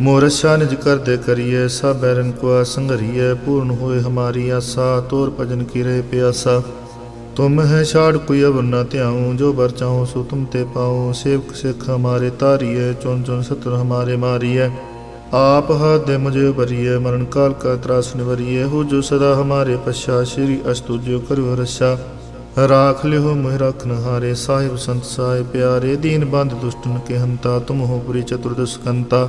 ਮੋਰਸ਼ਾ ਨਿਜ ਕਰਦੇ ਕਰੀਏ, ਸਭ ਬੈਰਨ ਕੋ ਸੰਗਰੀਏ ਪੂਰਨ ਹੋਏ ਹਮਾਰੀ ਆਸਾ, ਤੋਰ ਭਜਨ ਕੀ ਰਹੇ ਪਿਆਸਾ। ਤੁਮ ਹੈ ਛਾੜ ਕੋਈ ਅਵਰ ਨਾ ਧਿਆਉ, ਜੋ ਬਰ ਚਾਹੋ ਸੋ ਤੁਮ ਤੇ ਪਾਉ। ਸੇਵਕ ਸਿਖ ਹਮਾਰੇ ਤਾਰੀਏ ਚੁਨ ਚੁਨ ਸਤਰ ਹਮਾਰੇ ਮਾਰੀਏ। ਆਪ ਹੱਥ ਦੇ ਮੁਝੇ ਬਰੀਏ ਮਰਨ ਕਾਲ ਕਾ ਤਰਾਸ ਨਿਵਰੀਏ। ਹੋ ਜੋ ਸਦਾ ਹਮਾਰੇ ਪਛਾ, ਸ਼੍ਰੀ ਅਸਤੁ ਜਿਉ ਕਰੋ ਰਸ਼ਾ। ਰਾਖ ਲਿਓ ਮੋਹਿ ਰਖਨ ਹਾਰੇ ਸਾਹਿਬ ਸੰਤ ਸਾਹਿਬ ਪਿਆਰੇ। ਦੀਨ ਬੰਦ ਦੁਸ਼ਟਨ ਕੇ ਹੰਤਾ, ਤੁਮ ਹੋ ਪੁਰੀ ਚਤੁਰਦਸ਼ ਕੰਤਾ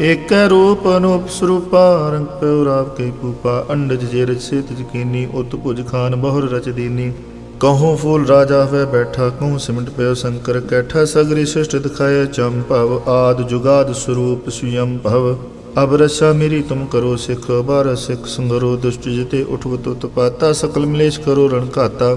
ਏਕੈ ਰੂਪ ਅਨੂਪ ਸਰੂਪਾ, ਰੰਗ ਪਿਉ ਰਾਵ ਪੂਪਾ ਅੰਡਜ ਜੇ ਰਚ ਸੇਤ ਜਕੀਨੀ ਉਤ ਭੁਜ ਖਾਨ ਬਹੁਰ ਰਚ ਦੀਨੀ। ਕਹੂੰ ਫੂਲ ਰਾਜਾ ਹੋਵੇ ਬੈਠਾ, ਕਹੂੰ ਸਿਮਟ ਪਿਓ ਸ਼ੰਕਰ ਕੈਠਾ, ਸਗਰੀ ਸ੍ਰਿਸ਼ਟ ਦਿਖਾਏ ਭਵ, ਆਦ ਜੁਗਾਦ ਸਰੂਪ ਸੁਯੰ ਭਵ। ਅਬ ਰਸਾ ਮੇਰੀ ਤੁਮ ਕਰੋ ਸਿਖ ਬਾਰ ਸਿਖ ਸੰਗਰੋ, ਦੁਸ਼ਟ ਜਿਤੇ ਊਠਵ ਤੁਤ ਪਾਤਾ, ਸਕਲ ਮਲੇਸ਼ ਕਰੋ ਰਣ ਘਾਤਾ।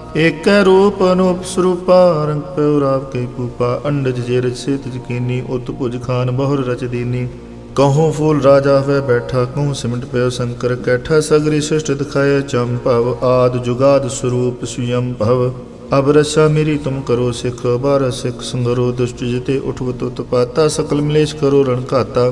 ਏਕੈ ਰੂਪ ਅਨੂਪ ਸਰੂਪਾ ਰੰਗ ਪਿਉ ਰਾਵ ਕੇ ਪੂਪਾ ਅੰਡਜ ਜੇ ਰਚ ਸੇ ਕੀਨੀ ਉਤ ਭੁਜ ਖਾਨ ਬਹੁਰ ਰਚ ਦੀਨੀ। ਕਹੂੰ ਫੂਲ ਰਾਜਾ ਹੋਇ ਬੈਠਾ, ਕਹੂੰ ਸਿਮਟ ਪਿਓ ਸ਼ੰਕਰ ਕੈਠਾ, ਸਗਰੀ ਸਿਸ਼ਟ ਸ੍ਰਿਸ਼ਟ ਦਿਖਾਏ ਭਵ, ਆਦ ਜੁਗਾਦ ਸਰੂਪ ਸੁਯੰ ਭਵ। ਅਬ ਰਛਾ ਮੇਰੀ ਤੁਮ ਕਰੋ ਸਿਖ, ਬਾਰ ਸਿਖ ਸੰਗਰੋ ਦੁਸ਼ਟ ਜਿਤੇ ਉਠਵਤ ਉਤਪਾਤਾ ਸਕਲ ਮਲੇਸ਼ ਕਰੋ ਰਣ ਘਾਤਾ।